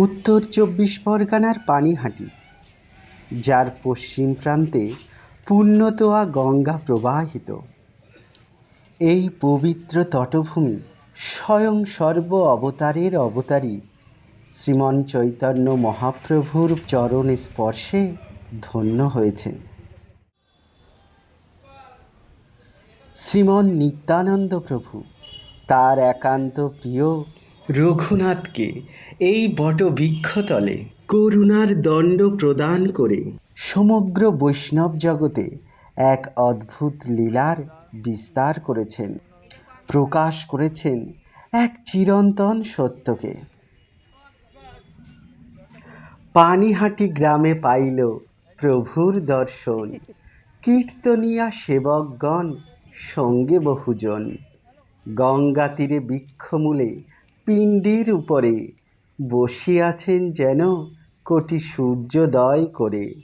উত্তর চব্বিশ পরগনার পানিহাটি, যার পশ্চিম প্রান্তে পুণ্যতোয়া গঙ্গা প্রবাহিত। এই পবিত্র তটভূমি স্বয়ং সর্ব অবতারের অবতারী শ্রীমন চৈতন্য মহাপ্রভুর চরণ স্পর্শে ধন্য হয়েছে। শ্রীমন নিত্যানন্দ প্রভু, তার একান্ত প্রিয় রঘুনাথকে এই বটবৃক্ষতলে করুণার দণ্ড প্রদান করে সমগ্র বৈষ্ণব জগতে এক অদ্ভুত লীলার বিস্তার করেছেন, প্রকাশ করেছেন এক চিরন্তন সত্যকে। পানিহাটি গ্রামে পাইল প্রভুর দর্শন, কীর্তনিয়া সেবকগণ সঙ্গে বহুজন। গঙ্গা তীরে বৃক্ষমূলে পিণ্ডির উপরে বসিয়াছেন যেন কোটি সূর্যোদয় করে।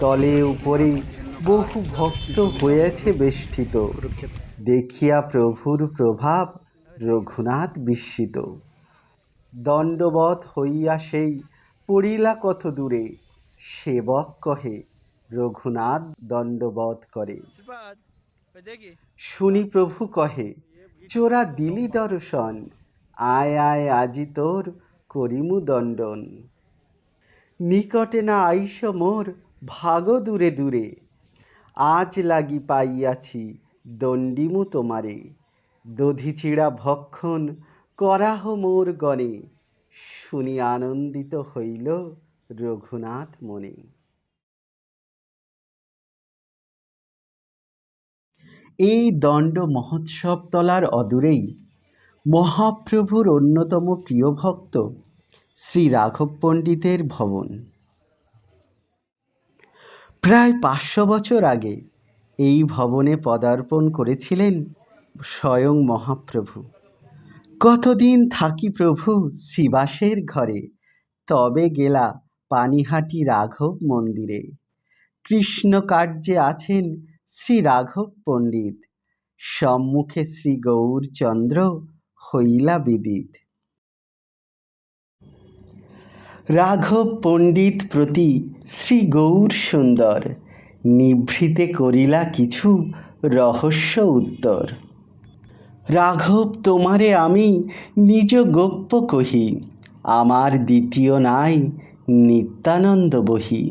তলে উপরে বহু ভক্ত হয়েছে বেষ্টিত। দেখিয়া প্রভুর প্রভাব রঘুনাথ বিস্মিত। দণ্ডবধ হইয়া সেই পড়িলা কত দূরে? সেবক কহে রঘুনাথ দণ্ডবধ করে। শুনি প্রভু কহে চোরা দিলি দর্শন আয় আয়, আজি তোর করিমু দণ্ডন। নিকটে না আইস মোর ভাগ দূরে দূরে। আজ লাগি পাইয়াছি দণ্ডিমু তোমারে। দধিচিড়া ভক্ষণ করাহ মোর গণে। শুনি আনন্দিত হইল রঘুনাথ মনে। এই দণ্ড মহোৎসব তলার অদূরেই মহাপ্রভুর অন্যতম প্রিয় ভক্ত শ্রী রাঘব পণ্ডিতের ভবন। প্রায় পাঁচশো বছর আগে এই ভবনে পদার্পণ করেছিলেন স্বয়ং মহাপ্রভু। কতদিন থাকি প্রভু শিবাসের ঘরে, তবে গেলা পানিহাটি রাঘব মন্দিরে। কৃষ্ণ কার্যে আছেন শ্রী রাঘব পণ্ডিত। সম্মুখে শ্রী গৌরচন্দ্র হইলা বিদিত। রাঘব পণ্ডিত প্রতি শ্রী গৌর সুন্দর, নিভৃতে করিলা কিছু রহস্য উত্তর। রাঘব, তোমারে আমি নিজ গোপ্য কহি, আমার দ্বিতীয় নাই নিত্যানন্দ বহি।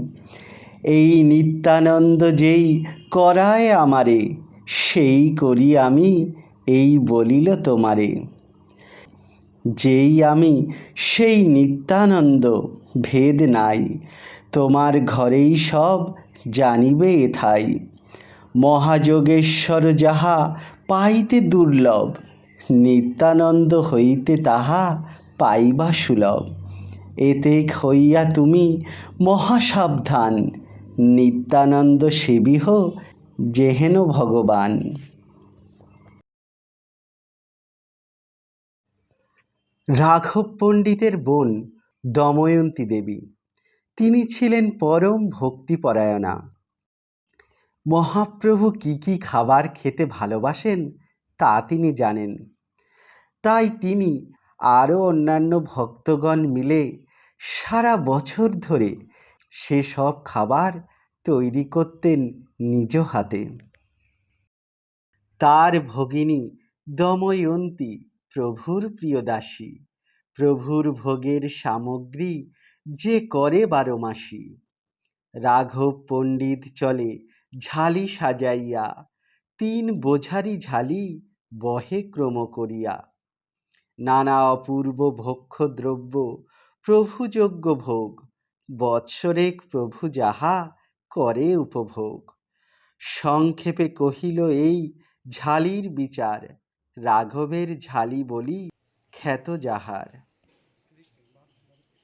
এই নিত্যানন্দ যেই করায় আমারে, সেই করি আমি এই বলিল তোমারে। যেই আমি, সেই নিত্যানন্দ, ভেদ নাই। তোমার ঘরেই সব জানিবে এথাই। মহাযোগেশ্বর যাহা পাইতে দুর্লভ, নিত্যানন্দ হইতে তাহা পাইবা সুলভ। এতে হইয়া তুমি মহাসাবধান, নিত্যানন্দ সেবিহ যেহেন ভগবান। রাঘব পণ্ডিতের বোন দময়ন্তী দেবী। তিনি ছিলেন পরম ভক্তিপরায়ণা। মহাপ্রভু কি কি খাবার খেতে ভালোবাসেন, তা তিনি জানেন। তাই তিনি আরও অন্যান্য ভক্তগণ মিলে সারা বছর ধরে সেসব খাবার তৈরি করতেন নিজ হাতে। তার ভগিনী দময়ন্তী প্রভুর প্রিয় দাসী, প্রভুর ভোগের সামগ্রী যে করে বারো মাসি। রাঘব পণ্ডিত চলে ঝালি সাজাইয়া, তিন বোঝারি ঝালি বহে ক্রম করিয়া। নানা অপূর্ব ভক্ষ দ্রব্য প্রভুযোগ্য ভোগ, বৎসরেক প্রভু যাহা করে উপভোগ। সংক্ষেপে কহিল এই ঝালির বিচার রাঘবের ঝালি বলি খ্যাত যাহার।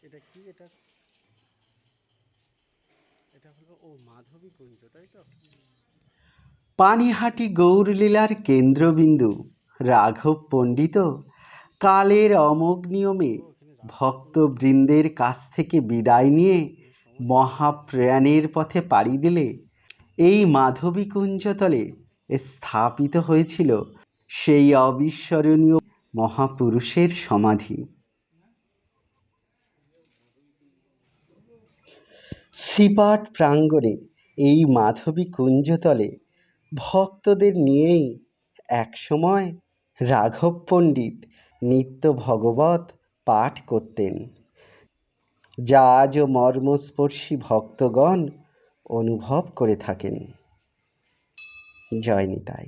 এটা কি? এটা এটা হলো ও মাধবী কুঞ্জ তাই তো? পানিহাটি গৌরলীলার কেন্দ্রবিন্দু রাঘব পণ্ডিত কালের অমোঘ নিয়মে ভক্তবৃন্দের কাছ থেকে বিদায় নিয়ে মহাপ্রয়াণের পথে পাড়ি দিলে এই মাধবী কুঞ্জতলে স্থাপিত হয়েছিল সেই অবিস্মরণীয় মহাপুরুষের সমাধি। শ্রীপাঠ প্রাঙ্গণে এই মাধবী কুঞ্জতলে ভক্তদের নিয়েই একসময় রাঘব পণ্ডিত নিত্য ভগবত পাঠ করতেন। যা আজও মর্মস্পর্শী ভক্তগণ অনুভব করে থাকেন। জয় নিতাই।